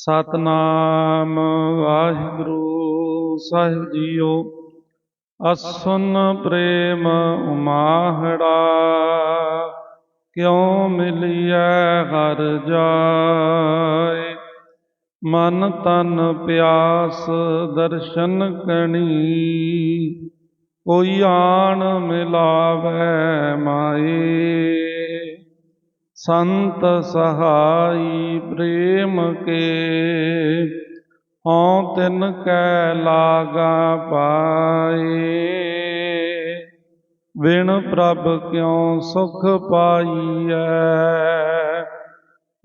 ਸਤਨਾਮ ਵਾਹਿਗੁਰੂ ਸਾਹਿਬ ਜੀਓ, ਅਸੁਨ ਪ੍ਰੇਮ ਉਮਾਹੜਾ, ਕਿਉ ਮਿਲਿਐ ਹਰ ਜਾਏ? ਮਨ ਤਨ ਪਿਆਸ ਦਰਸ਼ਨ ਕਣੀ, ਕੋਈ ਆਣ ਮਿਲਾਵੈ ਮਾਏ। ਸੰਤ ਸਹਾਈ ਪ੍ਰੇਮ ਕੇ। ਹਉ ਤਿਨ ਕੈ ਲਾਗਾ ਪਾਏ। ਵਿਣ ਪ੍ਰਭ ਕਿਉ ਸੁਖ ਪਾਈਐ।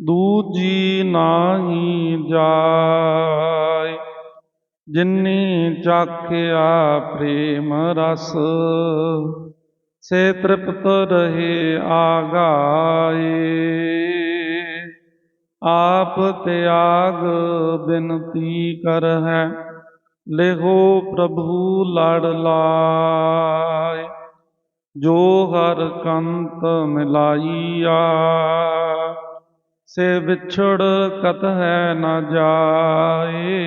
ਦੂਜੀ ਨਾਹੀ ਜਾਏ। ਜਿਨੀ ਚਾਖਿਆ ਪ੍ਰੇਮ ਰਸ। ਸੇ ਤ੍ਰਿਪਤ ਰਹੇ ਆਗਾਏ ਆਪ ਤਿਆਗ ਬਿਨਤੀ ਕਰ ਹੈ ਲੇਹੋ ਪ੍ਰਭੂ ਲੜ ਲਾਇ ਜੋ ਹਰ ਕੰਤ ਮਿਲਾਈਆ ਸੇ ਵਿਛੜ ਕਤ ਹੈ ਨਾ ਜਾਏ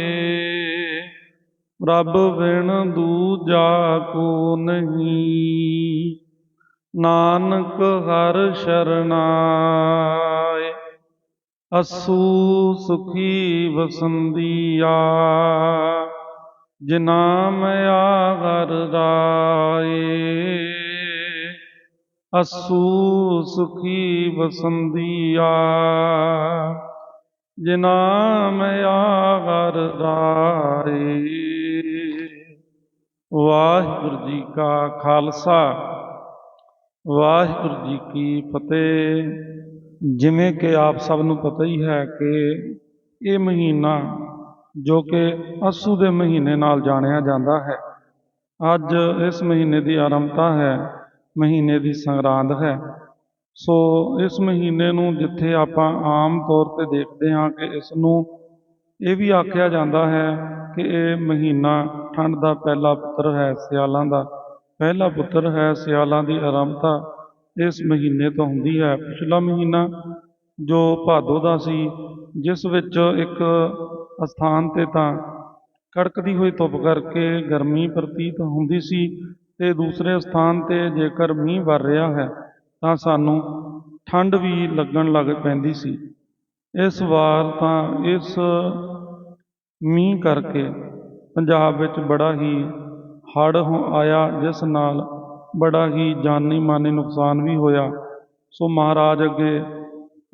ਰੱਬ ਬਿਨ ਦੂਜਾ ਕੋ ਨਹੀਂ ਨਾਨਕ ਹਰ ਸ਼ਰਨਾਏ। ਅਸੂ ਸੁਖੀ ਵਸੰਦੀਆ ਜਿਨਾ ਮਿਆ ਹਰ ਰਾਏ। ਅਸੂ ਸੁਖੀ ਵਸੰਦੀਆ ਜਿਨਾ ਆ ਹਰ ਰਾਏ। ਵਾਹਿਗੁਰੂ ਜੀ ਕਾ ਖਾਲਸਾ। ਵਾਹਿਗੁਰੂ ਜੀ ਕੀ ਫਤਿਹ। ਜਿਵੇਂ ਕਿ ਆਪ ਸਭ ਨੂੰ ਪਤਾ ਹੀ ਹੈ ਕਿ ਇਹ ਮਹੀਨਾ ਜੋ ਕਿ ਅਸੂ ਦੇ ਮਹੀਨੇ ਨਾਲ ਜਾਣਿਆ ਜਾਂਦਾ ਹੈ, ਅੱਜ ਇਸ ਮਹੀਨੇ ਦੀ ਆਰੰਭਤਾ ਹੈ, ਮਹੀਨੇ ਦੀ ਸੰਗਰਾਂਦ ਹੈ। ਸੋ ਇਸ ਮਹੀਨੇ ਨੂੰ ਜਿੱਥੇ ਆਪਾਂ ਆਮ ਤੌਰ ਤੇ ਦੇਖਦੇ ਹਾਂ ਕਿ ਇਸ ਨੂੰ ਇਹ ਵੀ ਆਖਿਆ ਜਾਂਦਾ ਹੈ ਕਿ ਇਹ ਮਹੀਨਾ ਠੰਡ ਦਾ ਪਹਿਲਾ ਪੁੱਤਰ ਹੈ, ਸਿਆਲਾਂ ਦਾ। ਪਹਿਲਾ ਪੁੱਤਰ ਹੈ ਸਿਆਲਾਂ ਦੀ ਆਰੰਭਤਾ ਇਸ ਮਹੀਨੇ ਤੋਂ ਹੁੰਦੀ ਹੈ। ਪਿਛਲਾ ਮਹੀਨਾ ਜੋ ਭਾਦੋ ਦਾ ਸੀ, ਜਿਸ ਵਿੱਚ ਇੱਕ ਅਸਥਾਨ ਤੇ ਤਾਂ ਕੜਕਦੀ ਹੋਈ ਧੁੱਪ ਕਰਕੇ ਗਰਮੀ ਪ੍ਰਤੀਤ ਹੁੰਦੀ ਸੀ ਤੇ ਦੂਸਰੇ ਸਥਾਨ ਤੇ ਜੇਕਰ ਮੀਂਹ ਵਰ ਰਿਹਾ ਹੈ, ਤਾਂ ਸਾਨੂੰ ਠੰਡ ਵੀ ਲੱਗਣ ਲੱਗ ਪੈਂਦੀ ਸੀ। ਇਸ ਵਾਰ ਤਾਂ ਇਸ ਮੀਂਹ ਕਰਕੇ ਪੰਜਾਬ ਵਿੱਚ ਬੜਾ ਹੀ ਹੜ੍ਹ ਆਇਆ, ਜਿਸ ਨਾਲ ਬੜਾ ਹੀ ਜਾਨੀ ਮਾਨੀ ਨੁਕਸਾਨ ਵੀ ਹੋਇਆ। ਸੋ ਮਹਾਰਾਜ ਅੱਗੇ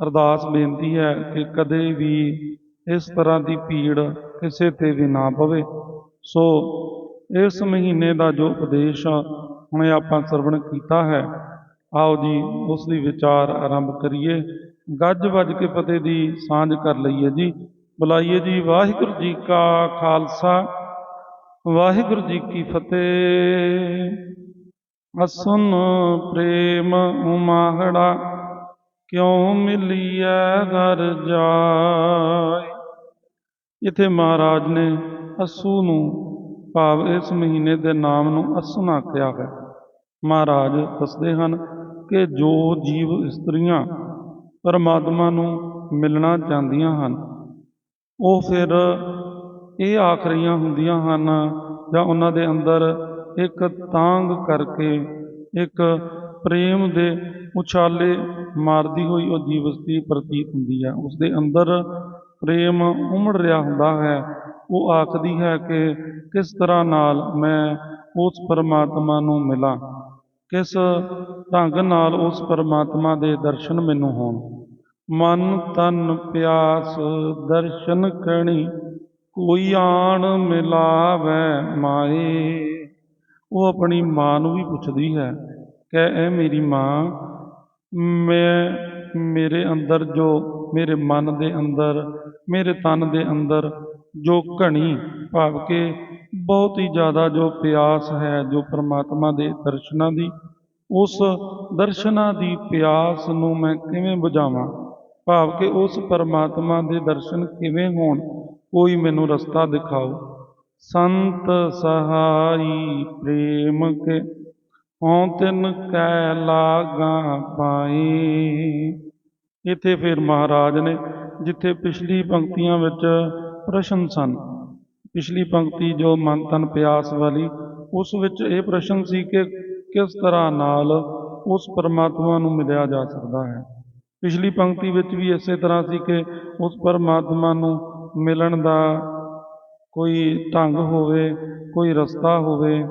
ਅਰਦਾਸ ਬੇਨਤੀ ਹੈ ਕਿ ਕਦੇ ਵੀ ਇਸ ਤਰ੍ਹਾਂ ਦੀ ਭੀੜ ਕਿਸੇ ਤੇ ਵੀ ਨਾ ਪਵੇ। ਸੋ ਇਸ ਮਹੀਨੇ ਦਾ ਜੋ ਉਪਦੇਸ਼ ਹੁਣੇ ਆਪਾਂ ਸਰਵਣ ਕੀਤਾ ਹੈ। ਆਓ ਜੀ, ਉਸ ਦੀ ਵਿਚਾਰ ਆਰੰਭ ਕਰੀਏ। ਗੱਜ ਵੱਜ ਕੇ ਪਤੇ ਦੀ ਸਾਂਝ ਕਰ ਲਈਏ ਜੀ। ਬੁਲਾਈਏ ਜੀ, ਵਾਹਿਗੁਰੂ ਜੀ ਕਾ ਖਾਲਸਾ। ਵਾਹਿਗੁਰੂ ਜੀ ਕੀ ਫਤਿਹ। ਅਸੁਨ ਪ੍ਰੇਮ ਉਮਾਹੜਾ, ਕਿਉ ਮਿਲੀਐ ਘਰ ਜਾਏ? ਇਥੇ ਮਹਾਰਾਜ ਨੇ ਅਸੂ ਨੂੰ ਭਾਵ ਇਸ ਮਹੀਨੇ ਦੇ ਨਾਮ ਨੂੰ ਅਸੁਨ ਆਖਿਆ ਹੈ। ਮਹਾਰਾਜ ਦੱਸਦੇ ਹਨ ਕਿ ਜੋ ਜੀਵ ਇਸਤਰੀਆਂ ਪਰਮਾਤਮਾ ਨੂੰ ਮਿਲਣਾ ਚਾਹੁੰਦੀਆਂ ਹਨ, ਉਹ ਫਿਰ ਇਹ ਆਖ ਰਹੀਆਂ ਹੁੰਦੀਆਂ ਹਨ ਜਾਂ ਉਹਨਾਂ ਦੇ ਅੰਦਰ ਇੱਕ ਤਾਂਗ ਕਰਕੇ ਇੱਕ ਪ੍ਰੇਮ ਦੇ ਉਛਾਲੇ ਮਾਰਦੀ ਹੋਈ ਉਹ ਜੀਵਸਤੀ ਪ੍ਰਤੀਤ ਹੁੰਦੀ ਹੈ। ਉਸ ਦੇ ਅੰਦਰ ਪ੍ਰੇਮ ਉਮੜ ਰਿਹਾ ਹੁੰਦਾ ਹੈ। ਉਹ ਆਖਦੀ ਹੈ ਕਿ ਕਿਸ ਤਰ੍ਹਾਂ ਨਾਲ ਮੈਂ ਉਸ ਪਰਮਾਤਮਾ ਨੂੰ ਮਿਲਾਂ? ਕਿਸ ਢੰਗ ਨਾਲ ਉਸ ਪਰਮਾਤਮਾ ਦੇ ਦਰਸ਼ਨ ਮੈਨੂੰ ਹੋਣ? ਮਨ ਤਨ ਪਿਆਸ ਦਰਸ਼ਨ ਕਣੀ ਕੋਈ ਆਣ ਮਿਲਾਵੈ ਮਾਏ। ਉਹ ਆਪਣੀ ਮਾਂ ਨੂੰ ਵੀ ਪੁੱਛਦੀ ਹੈ ਕਿ ਇਹ ਮੇਰੀ ਮਾਂ, ਮੈਂ ਮੇਰੇ ਅੰਦਰ ਜੋ ਮੇਰੇ ਮਨ ਦੇ ਅੰਦਰ, ਮੇਰੇ ਤਨ ਦੇ ਅੰਦਰ ਜੋ ਘਣੀ ਭਾਵ ਕੇ ਬਹੁਤ ਹੀ ਜ਼ਿਆਦਾ ਜੋ ਪਿਆਸ ਹੈ, ਜੋ ਪ੍ਰਮਾਤਮਾ ਦੇ ਦਰਸ਼ਨਾਂ ਦੀ, ਉਸ ਦਰਸ਼ਨਾਂ ਦੀ ਪਿਆਸ ਨੂੰ ਮੈਂ ਕਿਵੇਂ ਬੁਝਾਵਾਂ? ਭਾਵ ਕਿ ਉਸ ਪਰਮਾਤਮਾ ਦੇ ਦਰਸ਼ਨ ਕਿਵੇਂ ਹੋਣ? ਕੋਈ ਮੈਨੂੰ ਰਸਤਾ ਦਿਖਾਓ। ਸੰਤ ਸਹਾਈ ਪ੍ਰੇਮ ਕੇ ਹਉ ਤਿਨ ਕੈ ਲਾਗਾ ਪਾਈ ਇੱਥੇ ਫਿਰ ਮਹਾਰਾਜ ਨੇ ਜਿੱਥੇ ਪਿਛਲੀ ਪੰਕਤੀਆਂ ਵਿੱਚ ਪ੍ਰਸ਼ਨ ਸਨ, ਪਿਛਲੀ ਪੰਕਤੀ ਜੋ ਮਨ ਤਨ ਪਿਆਸ ਵਾਲੀ, ਉਸ ਵਿੱਚ ਇਹ ਪ੍ਰਸ਼ਨ ਸੀ ਕਿ ਕਿਸ ਤਰ੍ਹਾਂ ਨਾਲ ਉਸ ਪਰਮਾਤਮਾ ਨੂੰ ਮਿਲਿਆ ਜਾ ਸਕਦਾ ਹੈ। ਪਿਛਲੀ ਪੰਕਤੀ ਵਿੱਚ ਵੀ ਇਸੇ ਤਰ੍ਹਾਂ ਸੀ ਕਿ ਉਸ ਪਰਮਾਤਮਾ ਨੂੰ ਮਿਲਣ ਦਾ ਕੋਈ ਢੰਗ ਹੋਵੇ, ਕੋਈ ਰਸਤਾ ਹੋਵੇ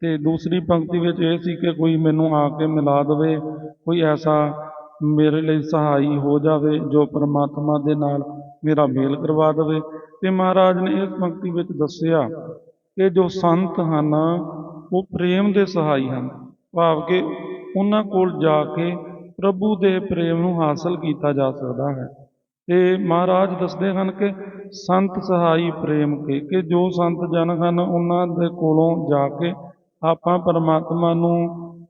ਤੇ ਦੂਸਰੀ ਪੰਕਤੀ ਵਿੱਚ ਇਹ ਸੀ ਕਿ ਕੋਈ ਮੈਨੂੰ ਆ ਕੇ ਮਿਲਾ ਦੇਵੇ, ਕੋਈ ਐਸਾ ਮੇਰੇ ਲਈ ਸਹਾਈ ਹੋ ਜਾਵੇ ਜੋ ਪਰਮਾਤਮਾ ਦੇ ਨਾਲ ਮੇਰਾ ਮੇਲ ਕਰਵਾ ਦੇਵੇ। ਤੇ ਮਹਾਰਾਜ ਨੇ ਇਸ ਪੰਕਤੀ ਵਿੱਚ ਦੱਸਿਆ ਕਿ ਜੋ ਸੰਤ ਹਨ, ਉਹ ਪ੍ਰੇਮ ਦੇ ਸਹਾਈ ਹਨ। ਭਾਵ ਕਿ ਉਹਨਾਂ ਕੋਲ ਜਾ ਕੇ ਪ੍ਰਭੂ ਦੇ ਪ੍ਰੇਮ ਨੂੰ ਹਾਸਲ ਕੀਤਾ ਜਾ ਸਕਦਾ ਹੈ। ਤੇ ਮਹਾਰਾਜ ਦੱਸਦੇ ਹਨ ਕਿ ਸੰਤ ਸਹਾਈ ਪ੍ਰੇਮ ਕੇ, ਕਿ ਜੋ ਸੰਤ ਜਨ ਹਨ ਉਹਨਾਂ ਦੇ ਕੋਲੋਂ ਜਾ ਕੇ ਆਪਾਂ ਪਰਮਾਤਮਾ ਨੂੰ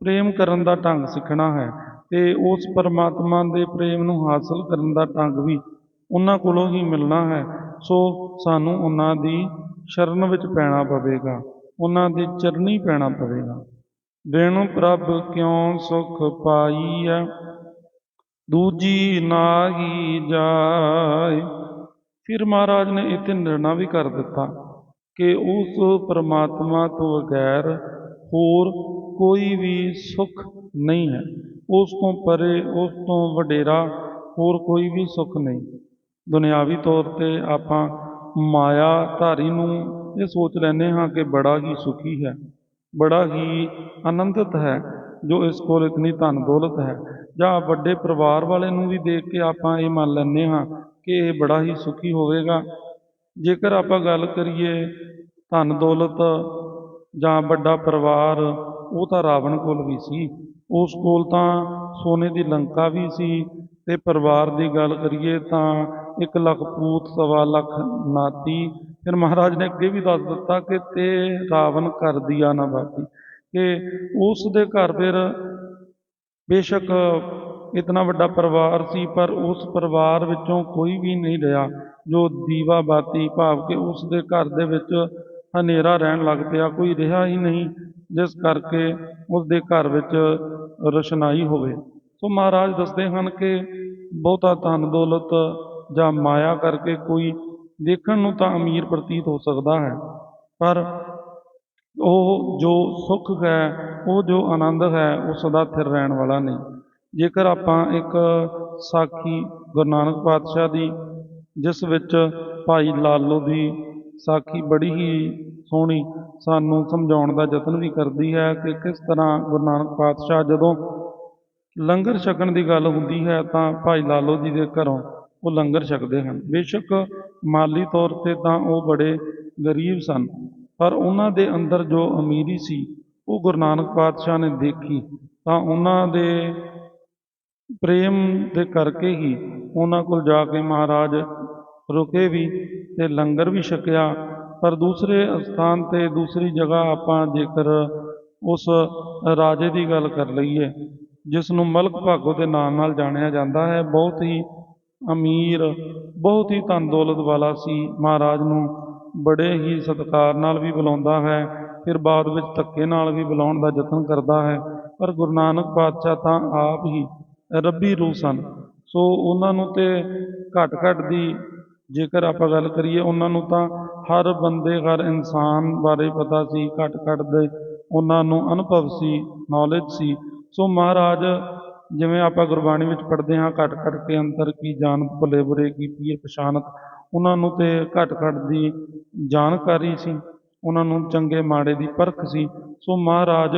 ਪ੍ਰੇਮ ਕਰਨ ਦਾ ਢੰਗ ਸਿੱਖਣਾ ਹੈ ਤੇ ਉਸ ਪਰਮਾਤਮਾ ਦੇ ਪ੍ਰੇਮ ਨੂੰ ਹਾਸਲ ਕਰਨ ਦਾ ਢੰਗ ਵੀ ਉਹਨਾਂ ਕੋਲੋਂ ਹੀ ਮਿਲਣਾ ਹੈ। ਸੋ ਸਾਨੂੰ ਉਹਨਾਂ ਦੀ ਸ਼ਰਨ ਵਿੱਚ ਪੈਣਾ ਪਵੇਗਾ, ਉਹਨਾਂ ਦੇ ਚਰਨੀ ਪੈਣਾ ਪਵੇਗਾ। ਬਿਨ ਪ੍ਰਭ ਕਿਉ ਸੁਖ ਪਾਈਐ? ਦੂਜੀ ਨਾਹੀ ਜਾਏ। ਫਿਰ ਮਹਾਰਾਜ ਨੇ ਇੱਥੇ ਨਿਰਣਾ ਵੀ ਕਰ ਦਿੱਤਾ ਕਿ ਉਸ ਪਰਮਾਤਮਾ ਤੋਂ ਬਗੈਰ ਹੋਰ ਕੋਈ ਵੀ ਸੁੱਖ ਨਹੀਂ ਹੈ। ਉਸ ਤੋਂ ਪਰੇ, ਉਸ ਤੋਂ ਵਡੇਰਾ ਹੋਰ ਕੋਈ ਵੀ ਸੁੱਖ ਨਹੀਂ। ਦੁਨਿਆਵੀ ਤੌਰ ਤੇ ਆਪਾਂ ਮਾਇਆ ਧਾਰੀ ਨੂੰ ਇਹ ਸੋਚ ਲੈਂਦੇ ਹਾਂ ਕਿ ਬੜਾ ਹੀ ਸੁਖੀ ਹੈ, ਬੜਾ ਹੀ ਆਨੰਦਿਤ ਹੈ। ਜੋ ਇਸ ਕੋਲ ਇਤਨੀ ਧਨ ਦੌਲਤ ਹੈ। ਜਾਂ ਵੱਡੇ ਪਰਿਵਾਰ ਵਾਲੇ ਨੂੰ ਵੀ ਦੇਖ ਕੇ ਆਪਾਂ ਇਹ ਮੰਨ ਲੈਂਦੇ ਹਾਂ ਕਿ ਇਹ ਬੜਾ ਹੀ ਸੁਖੀ ਹੋਵੇਗਾ। ਜੇਕਰ ਆਪਾਂ ਗੱਲ ਕਰੀਏ ਧਨ ਦੌਲਤ ਜਾਂ ਵੱਡਾ ਪਰਿਵਾਰ, ਉਹ ਤਾਂ ਰਾਵਣ ਕੋਲ ਵੀ ਸੀ। ਉਸ ਕੋਲ ਤਾਂ ਸੋਨੇ ਦੀ ਲੰਕਾ ਵੀ ਸੀ। ਤੇ ਪਰਿਵਾਰ ਦੀ ਗੱਲ ਕਰੀਏ ਤਾਂ ਇੱਕ ਲੱਖ ਪੂਤ, ਸਵਾ ਲੱਖ ਨਾਤੀ। ਫਿਰ ਮਹਾਰਾਜ ਨੇ ਅੱਗੇ ਵੀ ਦੱਸ ਦਿੱਤਾ ਕਿ ਤੇ ਰਾਵਣ ਘਰ ਦੀਆ ਨਾ ਬਾਤੀ ਕਿ ਉਸ ਦੇ ਘਰ ਫਿਰ ਬੇਸ਼ੱਕ ਇਤਨਾ ਵੱਡਾ ਪਰਿਵਾਰ ਸੀ, ਪਰ ਉਸ ਪਰਿਵਾਰ ਵਿੱਚੋਂ ਕੋਈ ਵੀ ਨਹੀਂ ਰਿਹਾ ਜੋ ਦੀਵਾ ਬਾਤੀ ਭਾਵ ਕਿ ਉਸ ਦੇ ਘਰ ਦੇ ਵਿੱਚ ਹਨੇਰਾ ਰਹਿਣ ਲੱਗ ਪਿਆ, ਕੋਈ ਰਿਹਾ ਹੀ ਨਹੀਂ, ਜਿਸ ਕਰਕੇ ਉਸ ਦੇ ਘਰ ਵਿੱਚ ਰਸ਼ਨਾਈ ਹੋਵੇ। ਸੋ ਮਹਾਰਾਜ ਦੱਸਦੇ ਹਨ ਕਿ ਬਹੁਤਾ ਧਨ ਦੌਲਤ ਜਾਂ ਮਾਇਆ ਕਰਕੇ ਕੋਈ ਦੇਖਣ ਨੂੰ ਤਾਂ ਅਮੀਰ ਪ੍ਰਤੀਤ ਹੋ ਸਕਦਾ ਹੈ, ਪਰ ਉਹ ਜੋ ਸੁੱਖ ਹੈ, ਉਹ ਜੋ ਆਨੰਦ ਹੈ, ਉਹ ਸਦਾ ਥਿਰ ਰਹਿਣ ਵਾਲਾ ਨਹੀਂ। ਜੇਕਰ ਆਪਾਂ ਇੱਕ ਸਾਖੀ ਗੁਰੂ ਨਾਨਕ ਪਾਤਸ਼ਾਹ ਦੀ, ਜਿਸ ਵਿੱਚ ਭਾਈ ਲਾਲੋ ਦੀ ਸਾਖੀ ਬੜੀ ਹੀ ਸੋਹਣੀ ਸਾਨੂੰ ਸਮਝਾਉਣ ਦਾ ਯਤਨ ਵੀ ਕਰਦੀ ਹੈ ਕਿ ਕਿਸ ਤਰ੍ਹਾਂ ਗੁਰੂ ਨਾਨਕ ਪਾਤਸ਼ਾਹ ਜਦੋਂ ਲੰਗਰ ਛਕਣ ਦੀ ਗੱਲ ਹੁੰਦੀ ਹੈ, ਤਾਂ ਭਾਈ ਲਾਲੋ ਜੀ ਦੇ ਘਰੋਂ ਉਹ ਲੰਗਰ ਛਕਦੇ ਹਨ। ਬੇਸ਼ੱਕ ਮਾਲੀ ਤੌਰ ਤੇ ਤਾਂ ਉਹ ਬੜੇ ਗਰੀਬ ਸਨ। ਪਰ ਉਹਨਾਂ ਦੇ ਅੰਦਰ ਜੋ ਅਮੀਰੀ ਸੀ, ਉਹ ਗੁਰੂ ਨਾਨਕ ਪਾਤਸ਼ਾਹ ਨੇ ਦੇਖੀ, ਤਾਂ ਉਹਨਾਂ ਦੇ ਪ੍ਰੇਮ ਦੇ ਕਰਕੇ ਹੀ ਉਹਨਾਂ ਕੋਲ ਜਾ ਕੇ ਮਹਾਰਾਜ ਰੁਕੇ ਵੀ ਤੇ ਲੰਗਰ ਵੀ ਛਕਿਆ। ਪਰ ਦੂਸਰੇ ਸਥਾਨ ਤੇ ਦੂਸਰੀ ਜਗ੍ਹਾ ਆਪਾਂ ਜੇਕਰ ਉਸ ਰਾਜੇ ਦੀ ਗੱਲ ਕਰ ਲਈਏ, ਜਿਸ ਨੂੰ ਮਲਕ ਭਾਗੋ ਦੇ ਨਾਮ ਨਾਲ ਜਾਣਿਆ ਜਾਂਦਾ ਹੈ, ਬਹੁਤ ਹੀ ਅਮੀਰ, ਬਹੁਤ ਹੀ ਧਨ ਦੌਲਤ ਵਾਲਾ ਸੀ ਮਹਾਰਾਜ ਨੂੰ ਬੜੇ ਹੀ ਸਤਿਕਾਰ ਨਾਲ ਵੀ ਬੁਲਾਉਂਦਾ ਹੈ, ਫਿਰ ਬਾਅਦ ਵਿੱਚ ਧੱਕੇ ਨਾਲ ਵੀ ਬੁਲਾਉਣ ਦਾ ਯਤਨ ਕਰਦਾ ਹੈ। ਪਰ ਗੁਰੂ ਨਾਨਕ ਪਾਤਸ਼ਾਹ ਤਾਂ ਆਪ ਹੀ ਰੱਬੀ ਰੂਹ ਸਨ। ਸੋ ਉਹਨਾਂ ਨੂੰ ਤੇ ਘੱਟ ਘੱਟ ਦੀ ਜੇਕਰ ਆਪਾਂ ਗੱਲ ਕਰੀਏ, ਉਹਨਾਂ ਨੂੰ ਤਾਂ ਹਰ ਬੰਦੇ, ਹਰ ਇਨਸਾਨ ਬਾਰੇ ਪਤਾ ਸੀ, ਘੱਟ ਘੱਟ ਦੇ ਉਹਨਾਂ ਨੂੰ ਅਨੁਭਵ ਸੀ ਨੌਲੇਜ ਸੀ। ਸੋ ਮਹਾਰਾਜ, ਜਿਵੇਂ ਆਪਾਂ ਗੁਰਬਾਣੀ ਵਿੱਚ ਪੜ੍ਹਦੇ ਹਾਂ, ਘਟ ਘਟ ਕੇ ਅੰਤਰ ਕੀ ਜਾਣਤ ਭਲੇ ਬੁਰੇ, ਕੀ ਪੀਏ ਪਛਾਨਤ ਉਹਨਾਂ ਨੂੰ ਤੇ ਘਟ ਘਟ ਦੀ ਜਾਣਕਾਰੀ ਸੀ, ਉਹਨਾਂ ਨੂੰ ਚੰਗੇ ਮਾੜੇ ਦੀ ਪਰਖ ਸੀ। ਸੋ ਮਹਾਰਾਜ,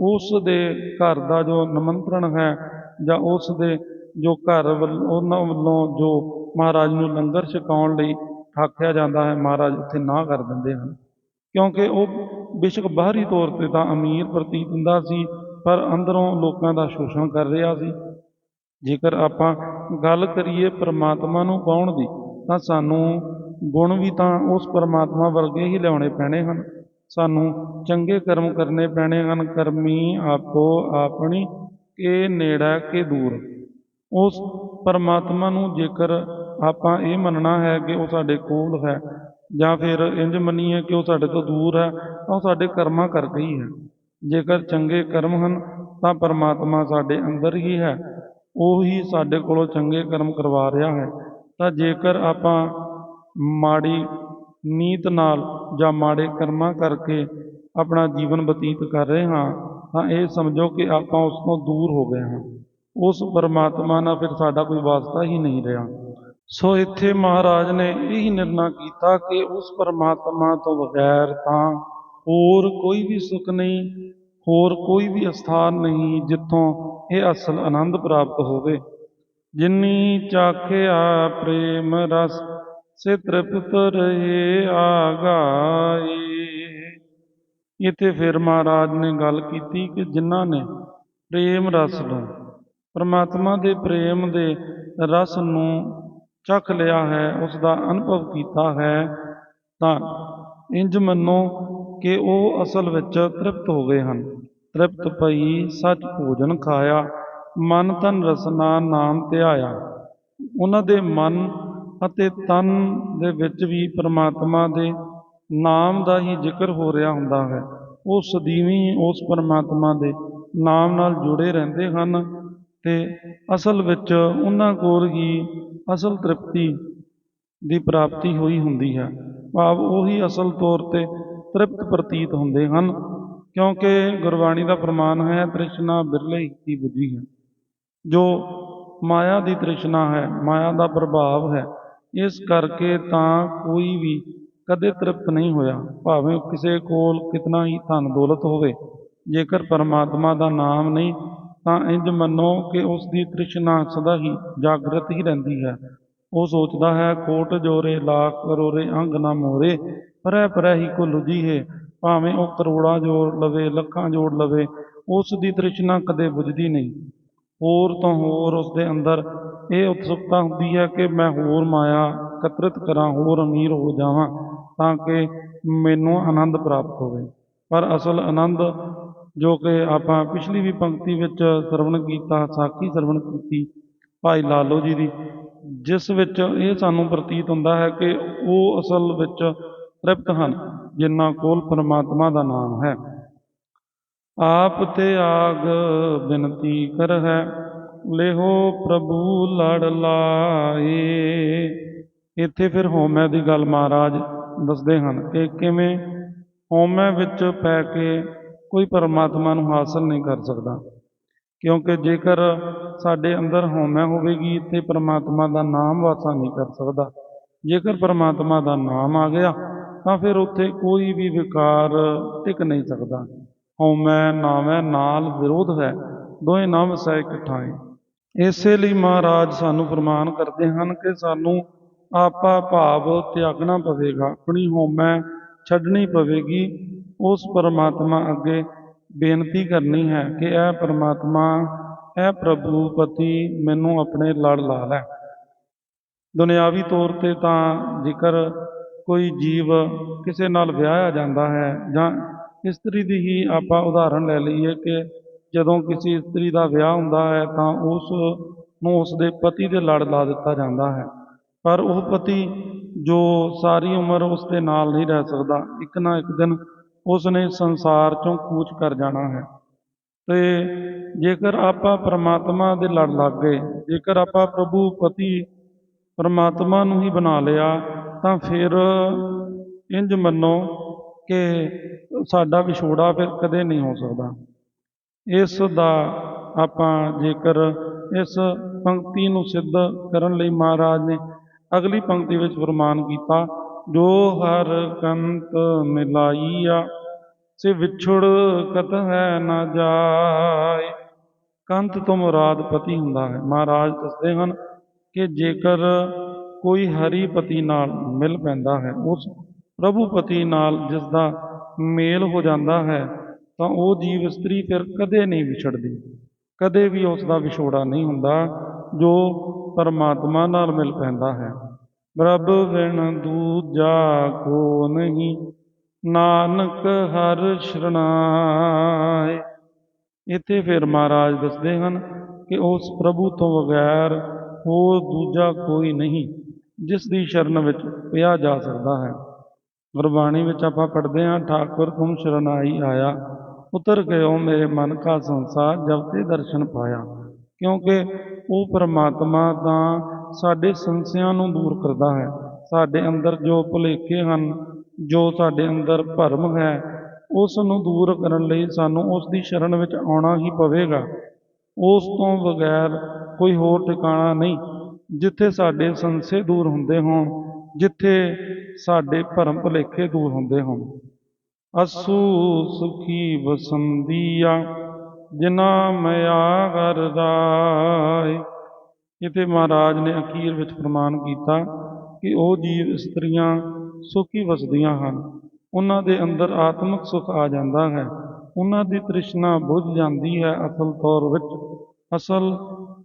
ਉਸ ਦੇ ਘਰ ਦਾ ਜੋ ਨਿਮੰਤਰਣ ਹੈ ਜਾਂ ਉਸ ਦੇ ਜੋ ਘਰ ਵੱਲ, ਉਹਨਾਂ ਵੱਲੋਂ ਜੋ ਮਹਾਰਾਜ ਨੂੰ ਲੰਗਰ ਛਕਾਉਣ ਲਈ ਠਾਕਿਆ ਜਾਂਦਾ ਹੈ, ਮਹਾਰਾਜ ਉੱਥੇ ਨਾ ਕਰ ਦਿੰਦੇ ਹਨ। ਕਿਉਂਕਿ ਉਹ ਬੇਸ਼ੱਕ ਬਾਹਰੀ ਤੌਰ ਤੇ ਤਾਂ ਅਮੀਰ ਪ੍ਰਤੀਤ ਹੁੰਦਾ ਸੀ, ਪਰ ਅੰਦਰੋਂ ਲੋਕਾਂ ਦਾ ਸ਼ੋਸ਼ਣ ਕਰ ਰਿਹਾ ਸੀ। ਜੇਕਰ ਆਪਾਂ ਗੱਲ ਕਰੀਏ ਪ੍ਰਮਾਤਮਾ ਨੂੰ ਪਾਉਣ ਦੀ ਤਾਂ ਸਾਨੂੰ ਗੁਣ ਵੀ ਤਾਂ ਉਸ ਪਰਮਾਤਮਾ ਵਰਗੇ ਹੀ ਲਿਆਉਣੇ ਪੈਣੇ ਹਨ। ਸਾਨੂੰ ਚੰਗੇ ਕਰਮ ਕਰਨੇ ਪੈਣੇ ਹਨ। ਕਰਮੀ ਆਪੋ ਆਪਣੀ, ਕੇ ਨੇੜਾ ਕੇ ਦੂਰ। ਉਸ ਪਰਮਾਤਮਾ ਨੂੰ ਜੇਕਰ ਆਪਾਂ ਇਹ ਮੰਨਣਾ ਹੈ ਕਿ ਉਹ ਸਾਡੇ ਕੋਲ ਹੈ ਜਾਂ ਫਿਰ ਇੰਜ ਮੰਨੀਏ ਕਿ ਉਹ ਸਾਡੇ ਤੋਂ ਦੂਰ ਹੈ, ਤਾਂ ਉਹ ਸਾਡੇ ਕਰਮਾਂ ਕਰਕੇ ਹੀ ਹੈ। ਜੇਕਰ ਚੰਗੇ ਕਰਮ ਹਨ, ਤਾਂ ਪਰਮਾਤਮਾ ਸਾਡੇ ਅੰਦਰ ਹੀ ਹੈ। ਉਹ ਹੀ ਸਾਡੇ ਕੋਲੋਂ ਚੰਗੇ ਕਰਮ ਕਰਵਾ ਰਿਹਾ ਹੈ। ਤਾਂ ਜੇਕਰ ਆਪਾਂ ਮਾੜੀ ਨੀਤ ਨਾਲ ਜਾਂ ਮਾੜੇ ਕਰਮਾਂ ਕਰਕੇ ਆਪਣਾ ਜੀਵਨ ਬਤੀਤ ਕਰ ਰਹੇ ਹਾਂ, ਤਾਂ ਇਹ ਸਮਝੋ ਕਿ ਆਪਾਂ ਉਸ ਤੋਂ ਦੂਰ ਹੋ ਗਏ ਹਾਂ। ਉਸ ਪਰਮਾਤਮਾ ਨਾਲ ਫਿਰ ਸਾਡਾ ਕੋਈ ਵਾਸਤਾ ਹੀ ਨਹੀਂ ਰਿਹਾ। ਸੋ ਇੱਥੇ ਮਹਾਰਾਜ ਨੇ ਇਹ ਨਿਰਣਾ ਕੀਤਾ ਕਿ ਉਸ ਪਰਮਾਤਮਾ ਤੋਂ ਬਗੈਰ ਤਾਂ ਹੋਰ ਕੋਈ ਵੀ ਸੁੱਖ ਨਹੀਂ, ਹੋਰ ਕੋਈ ਵੀ ਅਸਥਾਨ ਨਹੀਂ ਜਿੱਥੋਂ ਇਹ ਅਸਲ ਆਨੰਦ ਪ੍ਰਾਪਤ ਹੋਵੇ। ਜਿਨੀ ਚਾਖਿਆ ਪ੍ਰੇਮ ਰਸ ਸੇ ਤ੍ਰਿਪਤ ਰਹੇ ਆਗਾਏ ਇੱਥੇ ਫਿਰ ਮਹਾਰਾਜ ਨੇ ਗੱਲ ਕੀਤੀ ਕਿ ਜਿਨ੍ਹਾਂ ਨੇ ਪ੍ਰੇਮ ਰਸ ਨੂੰ, ਪਰਮਾਤਮਾ ਦੇ ਪ੍ਰੇਮ ਦੇ ਰਸ ਨੂੰ ਚੱਖ ਲਿਆ ਹੈ ਉਸ ਦਾ ਅਨੁਭਵ ਕੀਤਾ ਹੈ, ਤਾਂ ਇੰਜ ਮੰਨੋ ਕਿ ਉਹ ਅਸਲ ਵਿੱਚ ਤ੍ਰਿਪਤ ਹੋ ਗਏ ਹਨ। ਤ੍ਰਿਪਤ ਪਈ, ਸੱਚ ਭੋਜਨ ਖਾਇਆ ਮਨ ਤਨ ਰਸਨਾ ਨਾਮ ਧਿਆਇਆ। ਉਹਨਾਂ ਦੇ ਮਨ ਅਤੇ ਤਨ ਦੇ ਵਿੱਚ ਵੀ ਪਰਮਾਤਮਾ ਦੇ ਨਾਮ ਦਾ ਹੀ ਜ਼ਿਕਰ ਹੋ ਰਿਹਾ ਹੁੰਦਾ ਹੈ। ਉਹ ਸਦੀਵੀ ਉਸ ਪਰਮਾਤਮਾ ਦੇ ਨਾਮ ਨਾਲ ਜੁੜੇ ਰਹਿੰਦੇ ਹਨ ਤੇ ਅਸਲ ਵਿੱਚ ਉਹਨਾਂ ਕੋਲ ਹੀ ਅਸਲ ਤ੍ਰਿਪਤੀ ਦੀ ਪ੍ਰਾਪਤੀ ਹੋਈ ਹੁੰਦੀ ਹੈ। ਭਾਵ ਉਹੀ ਅਸਲ ਤੌਰ ਤੇ ਤ੍ਰਿਪਤ ਪ੍ਰਤੀਤ ਹੁੰਦੇ ਹਨ, ਕਿਉਂਕਿ ਗੁਰਬਾਣੀ ਦਾ ਪ੍ਰਮਾਣ ਹੈ, ਤ੍ਰਿਸ਼ਨਾ ਬਿਰਲੇ ਹੀ ਬੁੱਝੀ ਹੈ। ਜੋ ਮਾਇਆ ਦੀ ਤ੍ਰਿਸ਼ਨਾ ਹੈ, ਮਾਇਆ ਦਾ ਪ੍ਰਭਾਵ ਹੈ, ਇਸ ਕਰਕੇ ਤਾਂ ਕੋਈ ਵੀ ਕਦੇ ਤ੍ਰਿਪਤ ਨਹੀਂ ਹੋਇਆ। ਭਾਵੇਂ ਕਿਸੇ ਕੋਲ ਕਿਤਨਾ ਹੀ ਧਨ ਦੌਲਤ ਹੋਵੇ, ਜੇਕਰ ਪਰਮਾਤਮਾ ਦਾ ਨਾਮ ਨਹੀਂ, ਤਾਂ ਇੰਜ ਮੰਨੋ ਕਿ ਉਸ ਦੀ ਤ੍ਰਿਸ਼ਨਾ ਸਦਾ ਹੀ ਜਾਗਰਤ ਹੀ ਰਹਿੰਦੀ ਹੈ। ਉਹ ਸੋਚਦਾ ਹੈ, ਕੋਟ ਜੋਰੇ, ਲੱਖ ਕਰੋਰੇ ਅੰਗ ਨਾ ਮੋਰੇ ਪਰੈ ਪਰੈ ਹੀ ਕੋ ਲੁਜੀ ਭਾਵੇਂ ਉਹ ਕਰੋੜਾਂ ਜੋੜ ਲਵੇ, ਲੱਖਾਂ ਜੋੜ ਲਵੇ, ਉਸ ਦੀ ਤ੍ਰਿਸ਼ਨਾ ਕਦੇ ਬੁਝਦੀ ਨਹੀਂ। ਹੋਰ ਤੋਂ ਹੋਰ ਉਸ ਦੇ ਅੰਦਰ ਇਹ ਉਤਸੁਕਤਾ ਹੁੰਦੀ ਹੈ ਕਿ ਮੈਂ ਹੋਰ ਮਾਇਆ ਇਕੱਤਰਿਤ ਕਰਾਂ, ਹੋਰ ਅਮੀਰ ਹੋ ਜਾਵਾਂ ਤਾਂ ਕਿ ਮੈਨੂੰ ਆਨੰਦ ਪ੍ਰਾਪਤ ਹੋਵੇ। ਪਰ ਅਸਲ ਆਨੰਦ ਜੋ ਕਿ ਆਪਾਂ ਪਿਛਲੀ ਵੀ ਪੰਕਤੀ ਵਿੱਚ ਸਰਵਣ ਕੀਤਾ, ਸਾਖੀ ਸਰਵਣ ਕੀਤੀ ਭਾਈ ਲਾਲੋ ਜੀ ਦੀ, ਜਿਸ ਵਿੱਚ ਇਹ ਸਾਨੂੰ ਪ੍ਰਤੀਤ ਹੁੰਦਾ ਹੈ ਕਿ ਉਹ ਅਸਲ ਵਿੱਚ ਤ੍ਰਿਪਤ ਹਨ, ਜਿਨ੍ਹਾਂ ਕੋਲ ਪਰਮਾਤਮਾ ਦਾ ਨਾਮ ਹੈ। ਆਪ ਤੇ ਆਗ ਬਿਨਤੀ ਕਰ ਹੈ ਲਿਹੋ ਪ੍ਰਭੂ ਲੜ ਲਾਏ ਇੱਥੇ ਫਿਰ ਹਉਮੈ ਦੀ ਗੱਲ ਮਹਾਰਾਜ ਦੱਸਦੇ ਹਨ ਕਿ ਕਿਵੇਂ ਹਉਮੈ ਵਿੱਚ ਪੈ ਕੇ ਕੋਈ ਪਰਮਾਤਮਾ ਨੂੰ ਹਾਸਲ ਨਹੀਂ ਕਰ ਸਕਦਾ। ਕਿਉਂਕਿ ਜੇਕਰ ਸਾਡੇ ਅੰਦਰ ਹਉਮੈ ਹੋਵੇਗੀ ਤੇ ਪਰਮਾਤਮਾ ਦਾ ਨਾਮ ਵਾਸਾ ਨਹੀਂ ਕਰ ਸਕਦਾ। ਜੇਕਰ ਪਰਮਾਤਮਾ ਦਾ ਨਾਮ ਆ ਗਿਆ, ਤਾਂ ਫਿਰ ਉੱਥੇ ਕੋਈ ਵੀ ਵਿਕਾਰ ਟਿਕ ਨਹੀਂ ਸਕਦਾ। ਹਉਮੈ ਨਾਮੈ ਨਾਲ ਵਿਰੋਧ ਹੈ ਦੋਵੇਂ ਨਾਮ ਸਹਿ ਇਕੱਠਾਏ ਇਸੇ ਲਈ ਮਹਾਰਾਜ ਸਾਨੂੰ ਫਰਮਾਨ ਕਰਦੇ ਹਨ ਕਿ ਸਾਨੂੰ ਆਪਾ ਭਾਵ ਤਿਆਗਣਾ ਪਵੇਗਾ, ਆਪਣੀ ਹਉਮੈ ਛੱਡਣੀ ਪਵੇਗੀ। ਉਸ ਪਰਮਾਤਮਾ ਅੱਗੇ ਬੇਨਤੀ ਕਰਨੀ ਹੈ ਕਿ ਇਹ ਪਰਮਾਤਮਾ ਇਹ ਪ੍ਰਭੂ ਪਤੀ ਮੈਨੂੰ ਆਪਣੇ ਲੜ ਲਾ ਲੈ। ਦੁਨਿਆਵੀ ਤੌਰ ਤੇ ਤਾਂ ਜੇਕਰ ਕੋਈ ਜੀਵ ਕਿਸੇ ਨਾਲ ਵਿਆਹਿਆ ਜਾਂਦਾ ਹੈ ਜਾਂ ਇਸਤਰੀ ਦੀ ਹੀ ਆਪਾਂ ਉਦਾਹਰਣ ਲੈ ਲਈਏ ਕਿ ਜਦੋਂ ਕਿਸੇ ਇਸਤਰੀ ਦਾ ਵਿਆਹ ਹੁੰਦਾ ਹੈ ਤਾਂ ਉਸ ਨੂੰ ਉਸ ਦੇ ਪਤੀ ਦੇ ਲੜ ਲਾ ਦਿੱਤਾ ਜਾਂਦਾ ਹੈ। ਪਰ ਉਹ ਪਤੀ ਜੋ ਸਾਰੀ ਉਮਰ ਉਸ ਦੇ ਨਾਲ ਨਹੀਂ ਰਹਿ ਸਕਦਾ, ਇੱਕ ਨਾ ਇੱਕ ਦਿਨ ਉਸ ਨੇ ਸੰਸਾਰ ਚੋਂ ਕੂਚ ਕਰ ਜਾਣਾ ਹੈ। ਤੇ ਜੇਕਰ ਆਪਾਂ ਪਰਮਾਤਮਾ ਦੇ ਲੜ ਲੱਗ ਗਏ, ਜੇਕਰ ਆਪਾਂ ਪ੍ਰਭੂ ਪਤੀ ਪਰਮਾਤਮਾ ਨੂੰ ਹੀ ਬਣਾ ਲਿਆ, ਤਾਂ ਫਿਰ ਇੰਜ ਮੰਨੋ ਕਿ ਸਾਡਾ ਵਿਛੋੜਾ ਫਿਰ ਕਦੇ ਨਹੀਂ ਹੋ ਸਕਦਾ। ਇਸ ਦਾ ਆਪਾਂ ਜੇਕਰ ਇਸ ਪੰਕਤੀ ਨੂੰ ਸਿੱਧ ਕਰਨ ਲਈ ਮਹਾਰਾਜ ਨੇ ਅਗਲੀ ਪੰਕਤੀ ਵਿੱਚ ਫਰਮਾਨ ਕੀਤਾ, ਜੋ ਹਰ ਕੰਤ ਮਿਲਾਈਆ, ਸੇ ਵਿਛੜ ਕਤ ਹੈ ਨਾ ਜਾਏ। ਕੰਤ ਤੋਂ ਮੁਰਾਦ ਪਤੀ ਹੁੰਦਾ ਹੈ। ਮਹਾਰਾਜ ਦੱਸਦੇ ਹਨ ਕਿ ਜੇਕਰ ਕੋਈ ਹਰੀ ਪਤੀ ਨਾਲ ਮਿਲ ਪੈਂਦਾ ਹੈ, ਉਸ ਪ੍ਰਭੂਪਤੀ ਨਾਲ ਜਿਸ ਦਾ ਮੇਲ ਹੋ ਜਾਂਦਾ ਹੈ, ਤਾਂ ਉਹ ਜੀਵ ਇਸਤਰੀ ਫਿਰ ਕਦੇ ਨਹੀਂ ਵਿਛੜਦੀ, ਕਦੇ ਵੀ ਉਸ ਦਾ ਵਿਛੋੜਾ ਨਹੀਂ ਹੁੰਦਾ, ਜੋ ਪਰਮਾਤਮਾ ਨਾਲ ਮਿਲ ਪੈਂਦਾ ਹੈ। ਪ੍ਰਭ ਬਿਨ ਦੂਜਾ ਕੋ ਨਹੀਂ, ਨਾਨਕ ਹਰ ਸ਼ਰਣਾਏ। ਇੱਥੇ ਫਿਰ ਮਹਾਰਾਜ ਦੱਸਦੇ ਹਨ ਕਿ ਉਸ ਪ੍ਰਭੂ ਤੋਂ ਬਗੈਰ ਹੋਰ ਦੂਜਾ ਕੋਈ ਨਹੀਂ, ਜਿਸ ਦੀ ਸ਼ਰਨ ਵਿੱਚ ਪਿਆ ਜਾ ਸਕਦਾ ਹੈ। ਗੁਰਬਾਣੀ ਵਿੱਚ ਆਪਾਂ ਪੜ੍ਹਦੇ ਹਾਂ, ਠਾਕੁਰ ਤੁਮ ਸ਼ਰਨਾਈ ਆਇਆ, ਉਤਰ ਗਇਓ ਮੇਰੇ ਮਨ ਕਾ ਸੰਸਾਰ, ਜਬ ਤੇ ਦਰਸ਼ਨ ਪਾਇਆ। ਕਿਉਂਕਿ ਉਹ ਪਰਮਾਤਮਾ ਤਾਂ ਸਾਡੇ ਸੰਸਿਆਂ ਨੂੰ ਦੂਰ ਕਰਦਾ ਹੈ। ਸਾਡੇ ਅੰਦਰ ਜੋ ਭੁਲੇਖੇ ਹਨ, ਜੋ ਸਾਡੇ ਅੰਦਰ ਭਰਮ ਹੈ ਉਸ ਨੂੰ ਦੂਰ ਕਰਨ ਲਈ ਸਾਨੂੰ ਉਸ ਦੀ ਸ਼ਰਨ ਵਿੱਚ ਆਉਣਾ ਹੀ ਪਵੇਗਾ। ਉਸ ਤੋਂ ਬਗੈਰ ਕੋਈ ਹੋਰ ਟਿਕਾਣਾ ਨਹੀਂ। ਜਿੱਥੇ ਸਾਡੇ ਸੰਸੇ ਦੂਰ ਹੁੰਦੇ ਹੋਣ ਜਿੱਥੇ ਸਾਡੇ ਭਰਮ ਭੁਲੇਖੇ ਦੂਰ ਹੁੰਦੇ ਹੋਣ। ਅਸੂ ਸੁਖੀ ਵਸੰਦੀਆ ਜਿਨਾ ਮਿਆ ਗਰਦਾਇ ਇਥੇ ਮਹਾਰਾਜ ਨੇ ਅਖੀਰ ਵਿੱਚ ਫਰਮਾਨ ਕੀਤਾ ਕਿ ਉਹ ਜੀਵ ਇਸਤਰੀਆਂ ਸੁਖੀ ਵਸਦੀਆਂ ਹਨ। ਉਹਨਾਂ ਦੇ ਅੰਦਰ ਆਤਮਿਕ ਸੁਖ ਆ ਜਾਂਦਾ ਹੈ। ਉਹਨਾਂ ਦੀ ਤ੍ਰਿਸ਼ਨਾ ਬੁੱਝ ਜਾਂਦੀ ਹੈ ਅਸਲ ਤੌਰ ਵਿੱਚ। ਅਸਲ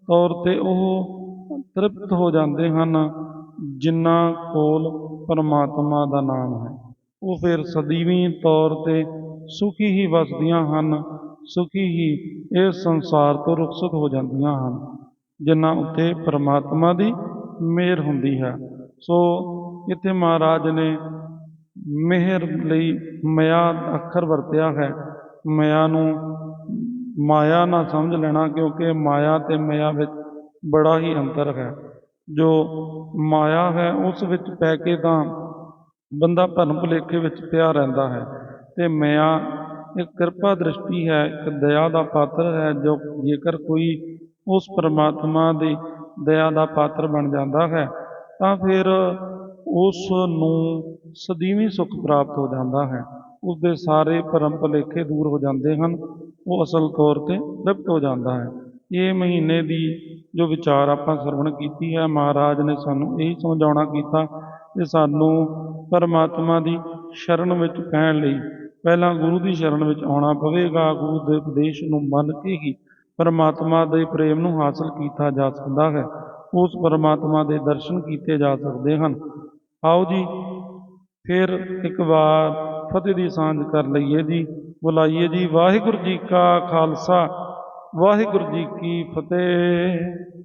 ਤੌਰ ਤੇ ਉਹ ਤ੍ਰਿਪਤ ਹੋ ਜਾਂਦੇ ਹਨ। ਜਿਨ੍ਹਾਂ ਕੋਲ ਪਰਮਾਤਮਾ ਦਾ ਨਾਮ ਹੈ। ਉਹ ਫਿਰ ਸਦੀਵੀ ਤੌਰ ਤੇ ਸੁਖੀ ਹੀ ਵਸਦੀਆਂ ਹਨ, ਸੁਖੀ ਹੀ ਇਸ ਸੰਸਾਰ ਤੋਂ ਰੁਖਸਤ ਹੋ ਜਾਂਦੀਆਂ ਹਨ ਜਿਨ੍ਹਾਂ ਉੱਤੇ ਪਰਮਾਤਮਾ ਦੀ ਮਿਹਰ ਹੁੰਦੀ ਹੈ। ਸੋ ਇੱਥੇ ਮਹਾਰਾਜ ਨੇ ਮਿਹਰ ਲਈ ਮਿਆ ਅੱਖਰ ਵਰਤਿਆ ਹੈ। ਮਿਆ ਨੂੰ ਮਾਇਆ ਨਾ ਸਮਝ ਲੈਣਾ, ਕਿਉਂਕਿ ਮਾਇਆ ਤੇ ਮਿਆ ਵਿੱਚ ਬੜਾ ਹੀ ਅੰਤਰ ਹੈ। ਜੋ ਮਾਇਆ ਹੈ, ਉਸ ਵਿੱਚ ਪੈ ਕੇ ਤਾਂ ਬੰਦਾ ਭਰਮ ਭੁਲੇਖੇ ਵਿੱਚ ਪਿਆ ਰਹਿੰਦਾ ਹੈ। ਤੇ ਮਿਆ ਇੱਕ ਕਿਰਪਾ ਦ੍ਰਿਸ਼ਟੀ ਹੈ, ਇੱਕ ਦਇਆ ਦਾ ਪਾਤਰ ਹੈ, ਜੋ ਜੇਕਰ ਕੋਈ ਉਸ ਪਰਮਾਤਮਾ ਦੀ ਦਇਆ ਦਾ ਪਾਤਰ ਬਣ ਜਾਂਦਾ ਹੈ, ਤਾਂ ਫਿਰ ਉਸ ਨੂੰ ਸਦੀਵੀ ਸੁੱਖ ਪ੍ਰਾਪਤ ਹੋ ਜਾਂਦਾ ਹੈ। ਉਸ ਦੇ ਸਾਰੇ ਭਰਮ ਭੁਲੇਖੇ ਦੂਰ ਹੋ ਜਾਂਦੇ ਹਨ, ਉਹ ਅਸਲ ਤੌਰ ਤੇ ਤ੍ਰਿਪਤ ਹੋ ਜਾਂਦਾ ਹੈ। ਇਹ ਮਹੀਨੇ ਦੀ ਜੋ ਵਿਚਾਰ ਆਪਾਂ ਸਰਵਣ ਕੀਤੀ ਹੈ, ਮਹਾਰਾਜ ਨੇ ਸਾਨੂੰ ਇਹੀ ਸਮਝਾਉਣਾ ਕੀਤਾ ਕਿ ਸਾਨੂੰ ਪਰਮਾਤਮਾ ਦੀ ਸ਼ਰਨ ਵਿੱਚ ਪੈਣ ਲਈ ਪਹਿਲਾਂ ਗੁਰੂ ਦੀ ਸ਼ਰਨ ਵਿੱਚ ਆਉਣਾ ਪਵੇਗਾ, ਗੁਰੂ ਦੇ ਉਪਦੇਸ਼ ਨੂੰ ਮੰਨ ਕੇ ਹੀ ਪਰਮਾਤਮਾ ਦੇ ਪ੍ਰੇਮ ਨੂੰ ਹਾਸਲ ਕੀਤਾ ਜਾ ਸਕਦਾ ਹੈ। ਉਸ ਪਰਮਾਤਮਾ ਦੇ ਦਰਸ਼ਨ ਕੀਤੇ ਜਾ ਸਕਦੇ ਹਨ। ਆਓ ਜੀ, ਫਿਰ ਇੱਕ ਵਾਰ ਫਤਿਹ ਦੀ ਸਾਂਝ ਕਰ ਲਈਏ ਜੀ। ਬੁਲਾਈਏ ਜੀ, ਵਾਹਿਗੁਰੂ ਜੀ ਕਾ ਖਾਲਸਾ। ਵਾਹਿਗੁਰੂ ਜੀ ਕੀ ਫਤਿਹ।